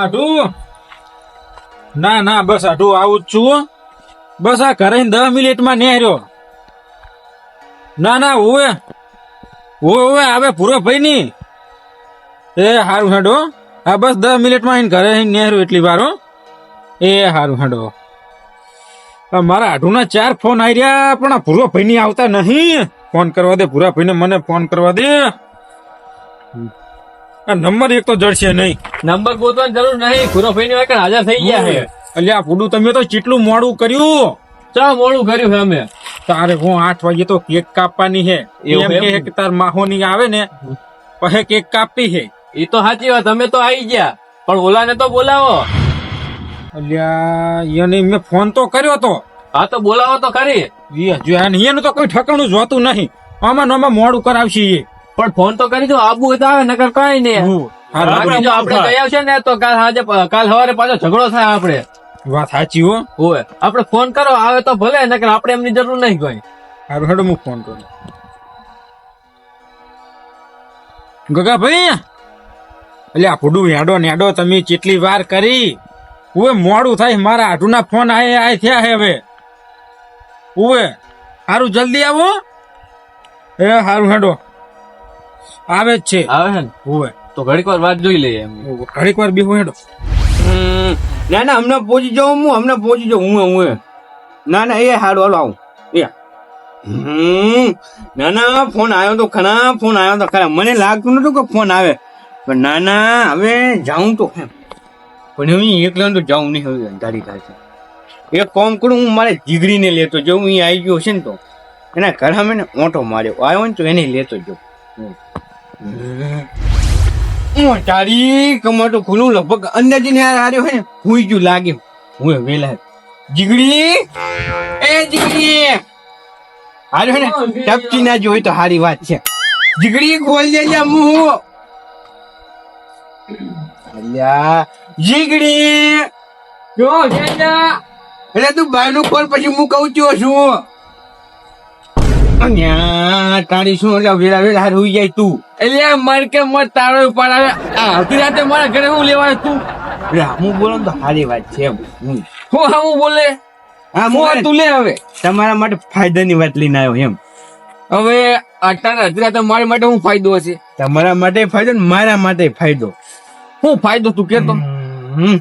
આટું? ના ના, બસ આટું, આવું જ છું બસ આ ઘરે દસ મિનિટમાં નેહર્યો. ના ના ઓવે ઓવે ઓવે આવે પૂરો ભાઈ ની એ સારું હેડો. આ બસ દસ મિનિટમાં ઘરે નેહર્યો એટલી વાર, હો. એ હારું હેડો. મારા આઢુના ચાર ફોન આવી રહ્યા પણ આ પૂરો ભાઈ આવતા નહીં. ફોન કરવા દે પૂરા ભાઈને મને ફોન કરવા દે. આ નંબર એક તો જડશે નહીં. નંબર ગોતવાની જરૂર નહીં. ખુરોભાઈ ની હાજર થઈ ગયા છે. અલ્યા પૂડું તમે તો ચેટલું મોડું કર્યું. ચા મોડું કર્યું છે અમે. તારે હું આઠ વાગે તો કેક કાપવાની છે. એમ? કે તાર માહો ની આવે ને પછી કેક કાપી છે. એ તો સાચી વાત અમે તો આવી ગયા. પણ ઓલાને તો બોલાવો. એને મેં ફોન તો કર્યો તો. હા તો બોલાવો તો ખરી. હજુ એનું તો કોઈ ઠકાણું જોતું નહીં. આમાં ને આમાં મોડું કરાવશે એ. પણ ફોન તો કરી દો આબુ તો આવે નકર કઈ નહીં. હું. હારું, બાકી હારું. જો આપણે જઈ આવશે ને તો કાલ સાંજે કાલ સવારે પાછો ઝઘડો થાય આપણે. વાત સાચી હો. હોય. આપણે ફોન કરો આવે તો ભલે નકર આપણે એમની જરૂર નહીં કોઈ. હારું હેડો હું ફોન કરું. ગગા ભાઈ અલ્યા ફૂડું હેડો નેડો તમે કેટલી વાર કરી. ઉવે મોડું થાય મારા આઢુના ફોન આય આય થયા હે હવે. ઉવે હારું જલ્દી આવો. એ હારું હેડો. આવે જ છે. આવે છે ઉવે. તો ઘડીક વાર વાત જોઈ લઈએ ઘડીક વાર બીહું હેડો. ના ના હમણાં પહોંચી જાઉં હું હમણાં પહોંચી જાઉં હું હું ના ના એ હારું હાલો આવું. એ. હમ ના ના ફોન આવ્યો તો ખરા ફોન આવ્યો તો ખરા. મને લાગતું નતું કે ફોન આવે. પણ ના ના હવે જાઉં તો એમ. પણ હું એકલો તો જાઉં નહીં હવે અંધારી થાય એક કોમ કરું હું મારે જીગરીને લેતો જાઉં અહીં આવી ગયો છે ને તો. એના ઘર મેં ને ઓટો માર્યો. આવ્યો ને તો એને લેતો જાઉં. હું તારી કમાટો ખુલ્લું લગભગ અંદાજી ને હાર્યો હોય ને હુઈ ગયું લાગે. હું વેલા જીગડી એ જીગડી હાર્યો ને ટપકી ના જોઈ તો હારી વાત છે. જીગડી ખોલ દેજે મું. અલ્યા જીગડી. જો જેજા એટલે તું બહારનું ખોલ પછી હું કહું છું શું? તારી શું એટલે વેલા વેલા હાર હુઈ જાય તું. એટલે મર કે મર તારો ઉપર આવે. આવતી રાતે મારા ઘરે હું લેવા તું? હું બોલો ને તો સારી વાત છે. હું. હું હા હું બોલે? હા હું હું તું લે હવે. તમારા માટે ફાયદાની વાત લઈને આવ્યો એમ. હવે અત્યારે અત્યારે તો મારા માટે હું ફાયદો હશે? તમારા માટે ફાયદો ને મારા માટે ફાયદો. હું ફાયદો તું કેતો હમ.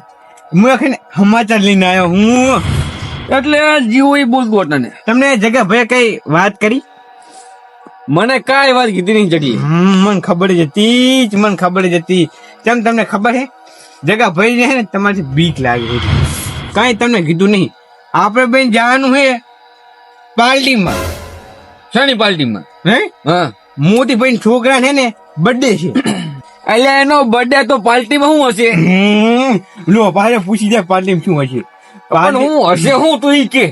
હું આખી ને સમાચાર લઈને આવ્યો હું. એટલે જીવો એ બોલતું ને તમને જગ્યા ભાઈ કઈ વાત કરી? મને કાંઈ વાત કીધી નહીં જગી મને ખબર જ હતી જ મને ખબર જ હતી. કેમ તમને ખબર છે જગા ભાઈ ને ને તમારી બીક લાગી હતી કાંઈ તમને કીધું નહીં. આપણે બેન જવાનું છે પાર્ટીમાં શની પાર્ટીમાં હે? હા. મોટી ભાઈ છોકરા છે ને બર્થડે છે. એટલે એનો બર્થડે તો પાર્ટીમાં શું હશે? લો પાછે પૂછી દે પાર્ટીમાં શું હશે. પણ હું હશે? હું તું ઈ કે.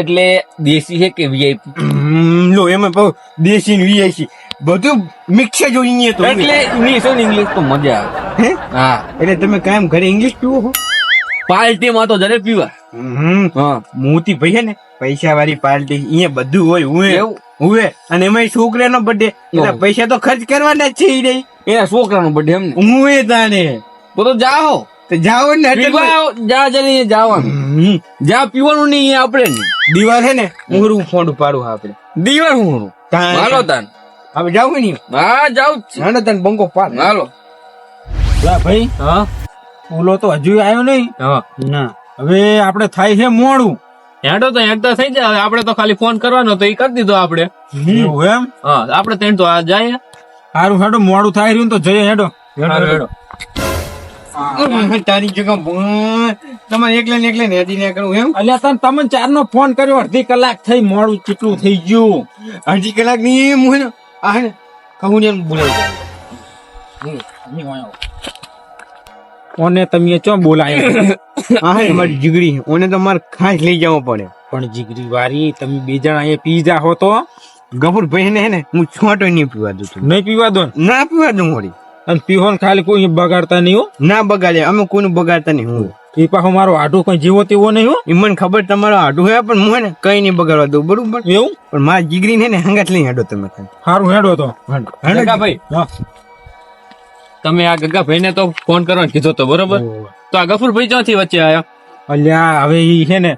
એટલે દેશી છે કે વીઆઈપી લો એમાં બહુ દેશી ને વીઆઈસી બધું મિક્સ જ હોય તો. એટલે ઇંગ્લિશ ઇંગ્લિશ તો મજા આવે. હા? એટલે તમે કાયમ ઘરે ઇંગ્લિશ પીવો છો? પાર્ટીમાં તો જરે પીવા. હા. મોતી ભાઈ ને પૈસા વાળી પાર્ટી અહીંયા બધું હોય હું એવું? હુએ અને એમાં છોકરાનો બર્થડે એટલે. પૈસા તો ખર્ચ કરવાના જ છે એ નહીં. એના છોકરાનો બર્થડે એમ હું એ તાને તો તો જાઓ. તો જાઓ ને જા જઈને જવાનું. જા પીવાનું નહીં આપણે દિવાલ છે ને મોરું ફોન પાડું આપણે. દીવાર હું હાલો તાન હવે જાવ નહીં હા જાવ. હાલો તને બંકો પાડ. હાલો. લા ભાઈ. હા. ઓલો તો હજુ આવ્યો નહીં. હા. ના. હવે આપણે થાય છે મોડું. હેડો તો હેડતા થઈ જાય. હવે આપણે તો ખાલી ફોન કરવાનો તો એ કરી દીધો આપણે. એમ? હા આપણે ત્રણ તો આ જાય. સારું હેડો મોડું થાય રહ્યું તો જઈએ હેડો. હેડો. તારી જગ્યા તમારે એકલા ને એકલે ને હેડી ને કરવું એમ? અલ્યા તને તમે ચાર નો ફોન કર્યો અડધી કલાક થઈ મોડું કેટલું થઈ ગયું. અડધી કલાકની. હું ને આ કહું ને બોલાવી કોને તમે ચો બોલાય? હા ને જીગડી. ઓને તો મારે ખાસ લઈ જવો પડે. પણ જીગરી વારી તમે બે જણા અહીંયા પી જા હો તો? ગફુર ભાઈ ને ને હું છોટો નહીં પીવા દઉં છું. નહીં પીવા દો ના? પીવા દઉં વળી. અને પીહોન ખાલી કોઈ બગાડતા નહીં હો? ના બગાડે અમે કોઈનું બગાડતા નહીં હું. એ પાછો મારો આઢો કોઈ જીવો તેવો નહીં હો? ઈ મને ખબર તમારો આડું હે પણ હું ને કઈ નહીં બગાડવા દઉં બરોબર? એવું? પણ મારા જીગરી ને હંગાત લઈ હેડો તમે સારું હેડો તો. ગગાભાઈ હા. તમે આ ગગાભાઈ ને તો ફોન કરવાનો કીધો તો બરોબર? તો આ ગફુરભાઈ ક્યાંથી વચ્ચે આવ્યા અલ્યા હવે ઈ છે ને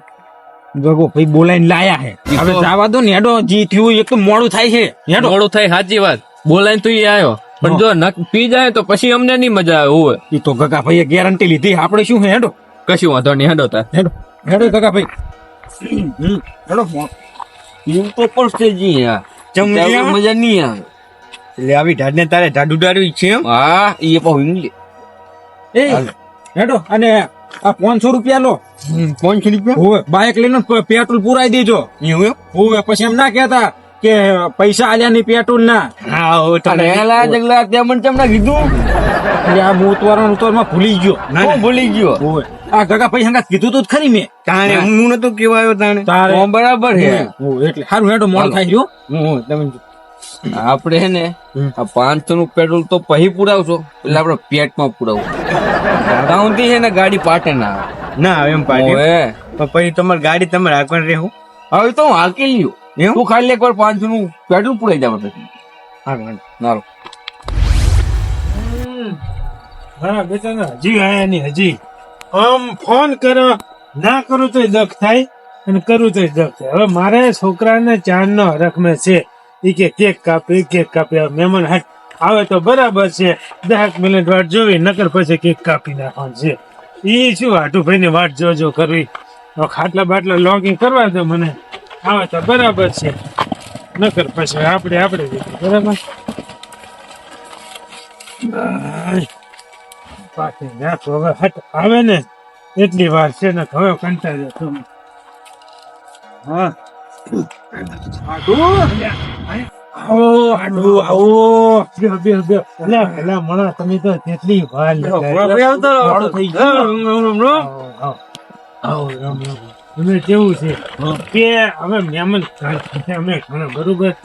ગગો ભાઈ બોલાઈને લાયા હે હવે જવા દો ને હેડો જી થયું એક તો મોડું થાય છે. હેડો. મોડું થાય સાચી વાત. બોલાઈને તું ઈ આવ્યો પણ જો નક પી જાય તો પછી અમને નહીં મજા આવે હોય ઈ તો ગગા ભાઈએ ગેરંટી લીધી. આપણે શું હે હેડો. કશું વાંધો નહીં હેડો તાર. હેડો. હેડો ગગા ભાઈ હેડો એવું તો પડશે જી ચમચી મજા નહીં આવે. એટલે આવી ઢાઢને તારે ઢાઢ ઉડાડવી છે એમ? હા એ ઇંગ્લિશ એ હેડો અને આ પાંચસો રૂપિયા લો. પાંચસો રૂપિયા? હોવે બાઇક લઈને પેટ્રોલ પુરાઈ દેજો. એવું એમ? હોવે પછી એમ ના કહેતા કે પૈસા આલ્યા નહીં પેટ્રોલ ના. હા હો તો એલા જગલા ત્યાં મને ચમના કીધું? એટલે આ હું ઉતવારણ ઉતવારમાં ભૂલી ગયો. ના, ના. ભૂલી ગયો. હોવે. આ ગગા પૈસા હંગાત કીધું તું જ ખરી મેં. તાણે હું. નતો કેવાયો આવ્યો તાણે. તારે બરાબર હે. એટલે સારું હેડો મોડ થાય રહ્યો હું તમે આપણે હે ને આ પાંચસો નું પેટ્રોલ તો પછી પુરાવશો. એટલે આપણે પેટમાં પુરાવશું ગાઉથી છે ને ગાડી પાટે ના આવે. ના આવે એમ. પણ પછી તમારી ગાડી તમારે રાખવાની રહેવું હવે તો હું હાકી લ્યો. એમ? તું ખાલી એકવાર પાંચસો નું પેટ્રોલ પુરાઈ જાવ પછી હા નારો હા બેટા હજી આયા નહીં હજી. આમ ફોન કરો ના કરું તો દખ થાય અને કરું તો દખ થાય. હવે મારે છોકરાને ચાંદનો હરખમે છે. ઈ કે કેક કાપે કેક કાપે મહેમાન હાટ આવે તો બરાબર છે. દહેક મિનિટ વાટ જોવી, નકર પછી કેક કાપી નાખવાનું છે. એ શું હાટુભાઈ ની વાટ જોજો કરવી. ખાટલા બાટલા લોગિંગ કરવા દો મને. આવે તો બરાબર છે. નકર પછી આપણે આપણે બરાબર. પાછી નાખો, હવે હટ, આવે ને. એટલી વાર છે ને હવે કંટાળ્યો તું હા. તમે તો કેટલી વાર થઈ ગયું. અમે કેવું છે. કે અમે મહેમાન અમે ઘણા બરોબર.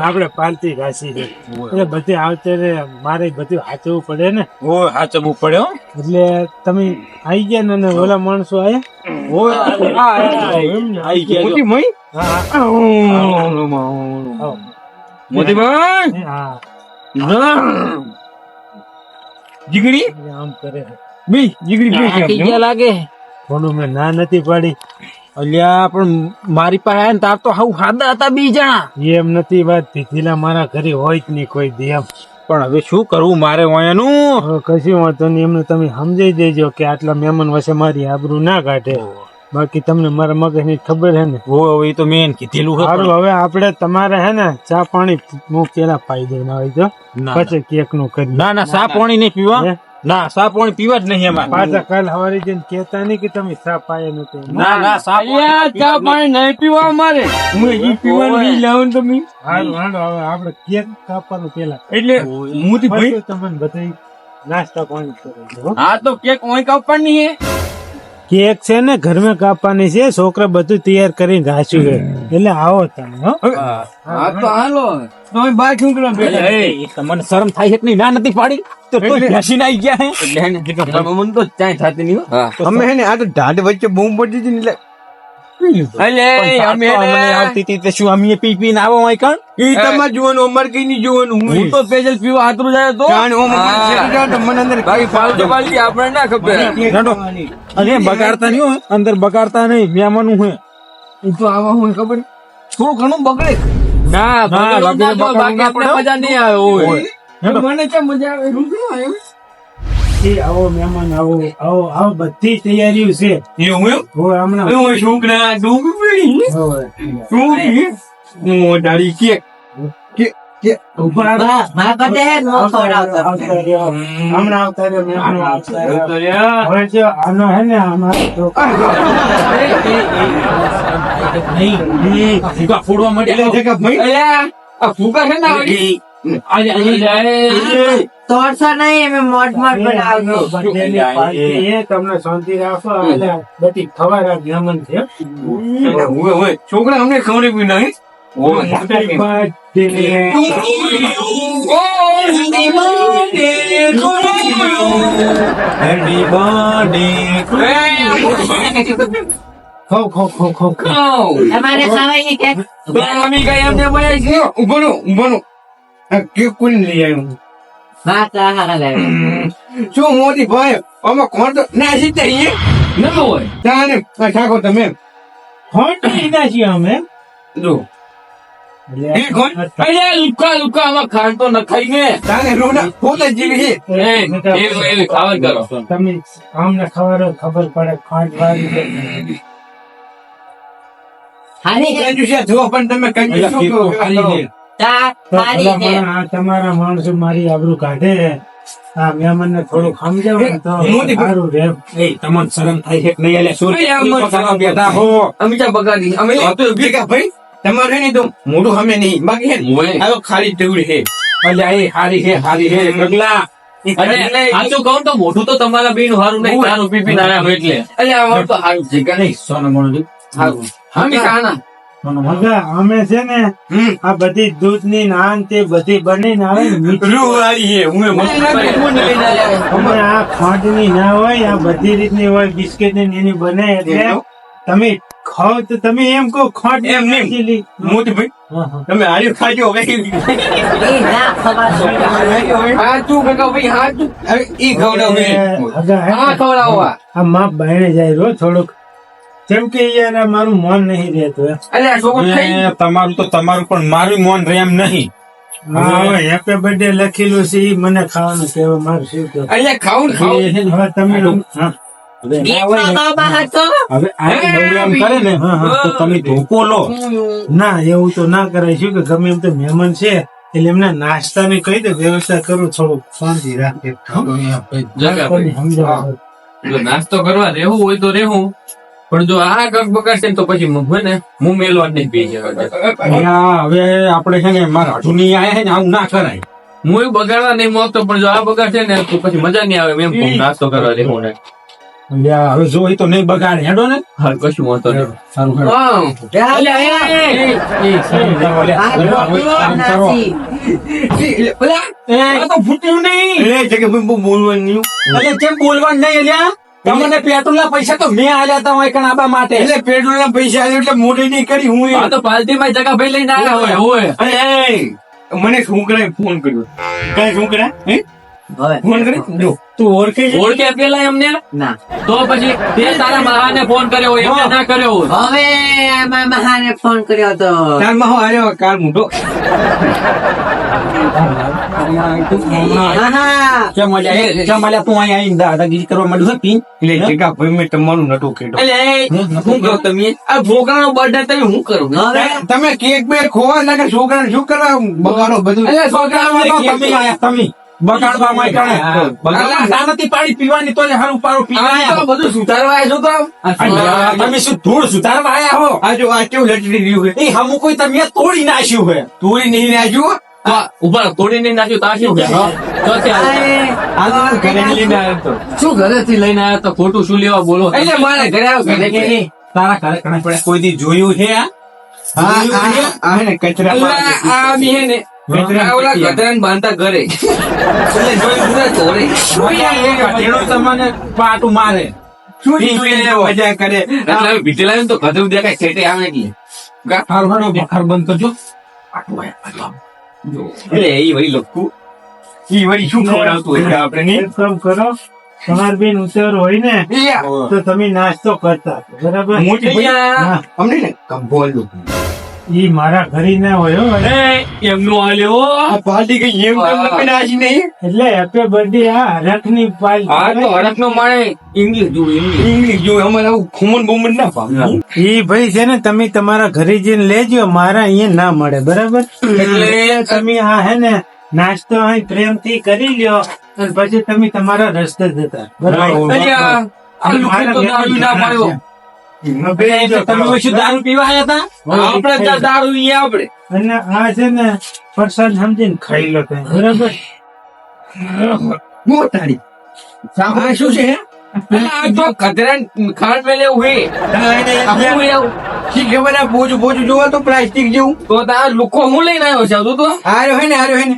આપણે પાલતી રાશિ છે. એટલે બધી આવતે મારે બધું હાચવું પડે ને? ઓ હાચવું પડે હો. એટલે તમે આવી ગયા ને અને ઓલા માણસો આયા? હોવે આ, આ, આ, એમ ને? આઈ ગયા જો. મોટી મઈ હા, હા. આવો. મોતીભાઈ હા. જીગરી એટલે આમ કરે બી લાગે. થોડું મેં ના નથી પાડી. અલ્યા પણ મારી પાસે આયા ને તાર તો હાવ હાદા હતા બી જણા એમ નથી વાત ભીખીલા મારા ઘરે હોય જ નહીં કોઈ દી એમ. પણ હવે શું કરવું મારે ઓયાનું કશું વાંધો નહીં એમને તમે સમજાઈ દેજો કે આટલા મહેમાન વચ્ચે મારી આબરૂ ના કાઢે. બાકી તમને મારા મગજની ખબર હે ને? ઓ એ તો મેં કીધેલું સારું હવે આપણે તમારે હે ને ચા પાણી હું પેલા પાઈ દઉં ના હોય તો. પછી કેકનું કરી ના ના ચા પાણી નહીં પીવા? ના સા પાણી પીવા જ નહીં એમાં. પાછા કાલ સવારે જઈને કેતા નહીં કે તમે સાપ પાયા નથી ના ના સા ચા પાણી નહીં પીવા અમારે. હું એ પીવાનું નહીં લાવો તમે. હારું હારું હવે આપણે કેક કાપવાનું પેલા એટલે મોટી ભાઈ તમને બધા નાસ્તા પાણી હા. તો કેક ઓઈ કાપવાની હે. કેક છે ને ઘરમાં કાપવાની છે છોકરા બધું તૈયાર કરીને રાખ્યું છે. એટલે આવો તમે મને હા. તો હાલો. તમે બાર શું કરવા બેઠા. એ, તમને શરમ થાય છે કે નહીં? ના નથી પાડી? તો તો બેસીને આવી ગયા હે? એટલે મને તો ચાય થાતી નહીં અમે હે ને આ તો ઢાઢ વચ્ચે બૂમ પડી હતી ને એટલે પી લીધું. અલે અમે તાર તો અમને હે આવતી હતી શું અમે પી પીને આવો હોય કણ? ઈ તમારે જોવાનું અમારે કઈ નહીં જોવાનું હું તો પેજલ પીવા હાથરું જાય તો. જાણે ઓમ અમારે હા. છેટી જાઓ તો મને અંદર બાકી ફાલતુ બાલતી આપણે ના ખબર. અને બગાડતા નહીં હોય અંદર બગાડતા નહીં મહેમાનું હે. એ તો આવા હોય ખબર થોડું ઘણું બગડે. ના બાકી આપણે મજા નહીં આવે હોય. મને ક્યાં મજા આવે રૂમ કેમ આવ્યો? એ આવો મહેમાન આવો આવો આવો બધી તૈયારીઓ છે. એવું એમ? હવે હમણાં એવું છોકરા ડૂબી પડી હું દાડી કે કે કે. ઊભા રહો. મારા બધે હે નો ખવડાવતો આવતા રહ્યો. હમણાં આવતા રહ્યો મહેમાનો આવતા રહ્યો. હવે જો આનો હે ને અમારો નહીં. ફોડવા એટલે માંડ્યા જગા ભાઈ. અલ્યા આ ફૂગા છે ને તોડશો નહીં અમે મોટ મોટ બનાવજો એ તમને શાંતિ રાખો એટલે બધી ખવા રાખજો અમન છે. ઓય ઓય છોકરા અમને ખબર બી નહીં? ખાઓ. તમારે ખાવાની કે? મમ્મી કઈ એમને બોલાય છે? ઊભો ઊભો કેક કોને લઈ આવ્યો. વાત હારા લાગે શું મોદી ભાઈ આમાં કોણ તો ના સીધા અહીંયા હોય. તાને આ ઠાકો તમે. અમે. જો. કોણ અલ્યા લુકા લુકા આમાં ખાંડ તો ને. કરો. તમે આમને ખબર પડે ખાંડ વાળી છે. હારી છે કંજુ છે જો પણ તમે કંજુ આ તમારા માણસો મારી આબરૂ કાઢે. આ મહેમાનને થોડું સમજાવો ને તો સારું તમને શરમ થાય છે નહીં શું? બેઠા હો. અમે ચા બગાડી અમે તો ભેગા ભાઈ તમારે નહીં તો મોઢું સામે નહીં. બાકી હે આ તો ખાલી ટેવડી છે. અલ્યા એ હારી છે હારી છે ગગલા સાચું કહું તો મોઢું તો તમારા બેન હારું નહીં તારું પીપી ના એટલે એટલે. અમારું તો હારું છે કે નહીં? સોના મોનું હારું. કાના અમે છે ને આ બધી દૂધની નાન તે બધી બનીને ને મીઠી. રૂ વાળી છે હું અમે આ ખાંડની ના હોય આ બધી રીતની હોય બિસ્કિટની એની બને એટલે તમે ખાઓ તો તમે એમ કહો ખાંડ એમ નહીં. મોટી ભાઈ. તમે હાર્યું ખાજો હવે. આ. માપ બાયણે જાય રો થોડુંક. જેમ કે યાર મારું મન નહીં રહેતું તમારું તો તમારું પણ મારું મોન રહે એમ નહીં. હેપી બર્થડે લખેલું છે એ મને ખાવાનું કહેવા મારું શું કહેવાય ખાવું ખાવું હવે તમે. હવે ના ને, આ કરે ને. તો તમે ધોકો લો. ના એવું તો ના કરાય. શું કે ગમે એમ તો મહેમાન છે એટલે એમને નાસ્તાની કઈ દે વ્યવસ્થા કરું થોડુંક. શાંતિ રાખે. નાસ્તો કરવા રહેવું હોય તો રહેવું. પણ જો આ કક બગાડશે ને તો પછી મ- હોય ને હું મેલવા જ નહીં પી જવા હવે આપણે છે ને મારા જૂની આયા છે ને આવું ના કરાય. હું એ બગાડવા નહીં માંગતો પણ જો આ બગાડશે ને તો પછી મજા નહીં આવે એમ નાસ્તો કરવા રહેવું ને. હવે જો તો નહીં બગાડે હેડો ને. હા કશું વાંધો નહીં. સારું હેડો. બોલવાનું નહીં. તમને પેટ્રોલ ના પૈસા તો મેં આલ્યા હતા હોય કણ આબા માટે. એટલે પેટ્રોલ ના પૈસા આવ્યા એટલે મોટી નહીં કરી હું આ તો પાલતીમાં જગા ભાઈ લઈને આવ્યા હોય હોય એ, મને છોકરાએ ફોન કર્યો. કઈ છોકરા હે? ફોન કર્યો? જો. તું ઓળખે ઓળખે પેલા એમને? ના. તો પછી તે તારા મહાને ફોન કર્યો હોય એમને ના કર્યો હોય. હવે આમાં મહાને ફોન કર્યો હતો. કાલ મહો આવ્યો કાલ મોટો. તું તમે? આ છોકરાનો બર્થડે તમે શું કરું? તમે કેક બે ખોવા લાગે છોકરા શું કરવા? બગાડો બધું. એટલે છોકરાનો તો તમે આયા, તમે. બગાડવા માટે બગાડવા ના નથી પાડી પીવાની તો હારું પારો પીવાય તો બધું સુધારવા આવ્યો તો? તમે શું ધૂળ સુધારવા આવ્યા હો? આ જો આ કેવું લટડી રહ્યું છે? એ હમું કોઈ તમે તોડી નાખ્યું હે તોડી નહીં નાખ્યું? ઉપર તોડી નહીં નાખ્યું તો આ શું છે? તો ઘરે લઈને આવ્યો તો. ઘરેથી લઈને આવ્યા તો? ખોટું શું લેવા બોલો? એટલે મારે ઘરે આવ્યો ઘરે કે તારા ઘરે કણે પડે કોઈ દી જોયું છે આ? હા આ ને કચરા આ બી હે ને. પાટું મારે. કરે. તો દેખાય છેટે આવે એટલે. બંધ કરજો. એટલે એ વળી લખું. વળી શું ખવડાવતું હોય આપણે કામ કરો તમારે બેન ઉતર હોય ને તો તમે નાસ્તો કરતા. બરાબર? અમને ને કંબોલ ઈ મારા ઘરે ના હોય અરે એ, એમનો આલ્યો આ પાર્ટી કઈ એમ કેમ લપીને આજી નહીં? એટલે હેપી બર્થડે આ હરખની પાર્ટી આ તો હરખ નો માણે ઇંગ્લિશ જો ઇંગ્લિશ ઇંગ્લિશ જો અમારે આવું ખુમન બુમન ના પામે ઈ ભાઈ છે ને તમે તમારા ઘરે જઈને લેજો મારા અહીંયા ના મળે બરાબર? એટલે તમે આ હે ને નાસ્તો અહીં પ્રેમથી કરી લ્યો અને પછી તમે તમારા રસ્તે જતા. બરાબર? તો ના પાડ્યો. તમે ઓછું દારૂ પીવા આવ્યા હતા આપણે દારૂ અહીંયા આપણે અને આ છે ને પ્રસાદ સમજીને ખાઈ લો તમે. બરાબર? મોટાડી આ શું છે? આ તો ગધેડાને ખાંડ મેલે એવું હે આ હું એવું શી ખબર આ બોજું બોજું જોવા તો પ્લાસ્ટિક જેવું. તો તાર લુખો હું લઈને આવ્યો છે તું તો? હારો હે ને હાર્યો હે ને.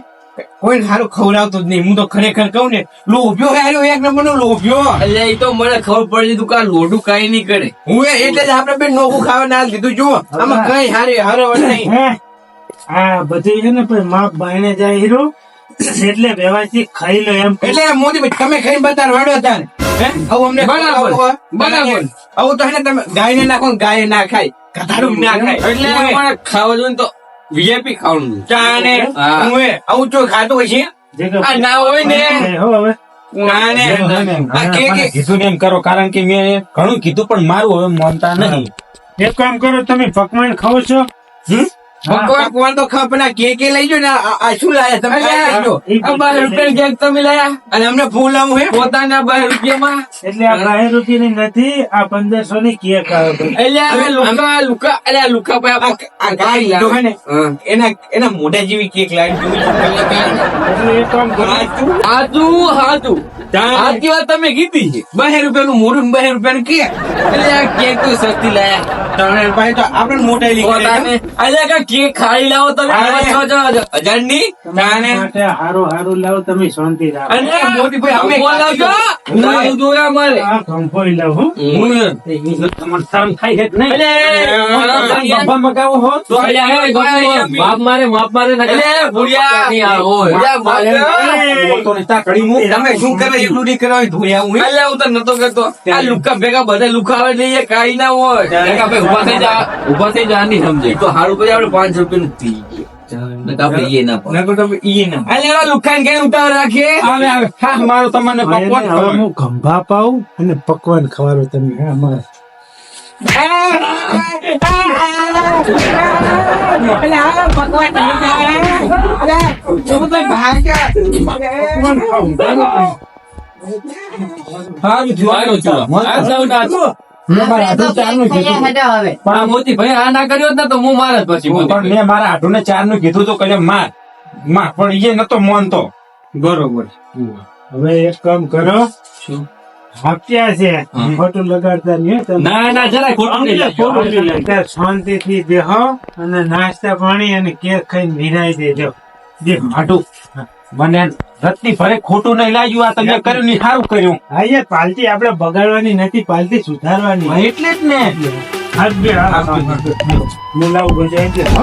કોઈ સારું ખવડાવતો જ નહીં. હું તો ખરેખર કહું ને લોભ્યો હેરો એક નંબરનો લોભ્યો. એટલે એ તો મને ખબર પડી તું કા લોડું કઈ નહીં કરે. હું એટલે જ આપણે બે નોખું ખાવા ના દીધું જુઓ. આમાં કઈ હારે હારો નહીં. હે? આ બધું છે ને પણ માપ બાયણે જાય હીરો. એટલે વ્યવસ્થિત ખાઈ લો એમ. એટલે મોદી ભાઈ તમે ખાઈ બતાર વાડો તાર હે? આવું અમને બરાબર. બરાબર. આવું તો હે ને તમે ગાયને નાખો ગાય ના ખાય. કથાડું ના ખાય. એટલે ખાવા જોઈએ તો વીઆઈપી ખાવાનું. ચાને હા. આવું ચો ખાતો હોય છે? આ ના હોય ને. હવે. કીધું એમ કરો કારણ કે મેં ઘણું કીધું પણ મારું હવે માનતા નહીં. એક કામ કરો તમે પકવાન ખાવ છો. ભગવાન તો ખબર પણ આ કે કે લઈ જો ને આ આ શું લાયા? તમે ખાઈ લેજો. બાર રૂપિયા કેક તમે લાયા? અને અમને ફૂલ લાવું હે? પોતાના બાર રૂપિયામાં? એટલે આ બાર રૂપિયાની નથી આ પંદરસો ની કેક આવે એટલે આ લુકા લુકા એટલે આ લુકા ભાઈ હે ને એના એના મોઢા જેવી કેક લાવી. હાજુ હાજુ. હાચી વાત તમે કીધી છે. બહે રૂપિયાનું મોઢું ને રૂપિયા નું કે? એટલે આ કેક તો સસ્તી લાયા. તમે ભાઈ તો આપણે મોટા લીધી એટલે કે કેક ખાઈ લાવો તમે. હજારની તાને હારો હારું લાવો તમે શાંતિ રાખો. અને મોટી ભાઈ અમે બોલાવજો લાવ દોરા મારે આ કંફોઈ લાવો હું. તમાર શરમ થાય છે કે નહીં? એટલે બાપા મગાવો હો. તો ગમે મારે બાપ મારે ના એટલે બુડિયા હોય. મારે. તો તા કડી મુ તમે શું કરે એટલું નહીં કરવા ધોયા હું એટલે હું તો નતો કરતો આ લુકા ભેગા બધા લુકા આવે કાઈ ના હોય. ઊભા થઈ જા ઊભા થઈ જા નહીં સમજે. તો હારું પાંચ રૂપિયા નું પી પકવાન હવે ખવાય. હું ખંભા પાઉં અને પકવાન ખવાડું તમે હા મારે. આ સૌ. હવે. પણ આ મોતી ભાઈ આ ના કર્યો હોત ને તો હું મારે જ પછી મોતી પણ મેં મારા હાથુને ચારનું કીધું તો કલે માર. માર પણ એ નતો માનતો. બરોબર. હવે એક કામ કરો. શું? છે. ખોટું લગાડતા નહીં ના ના જરાય લગાડતા. શાંતિથી બેહો અને નાસ્તા પાણી અને કેક ખાઈને નિરાઈ દેજો. દેખો હાટું મને રત્ની ભરે ખોટું નહીં લાગ્યું આ તમે કર્યું નહીં સારું કર્યું હા પાલતી આપણે બગાડવાની નથી પાલતી સુધારવાની એટલે જ ને. હું લાવું બજાવી દે હો.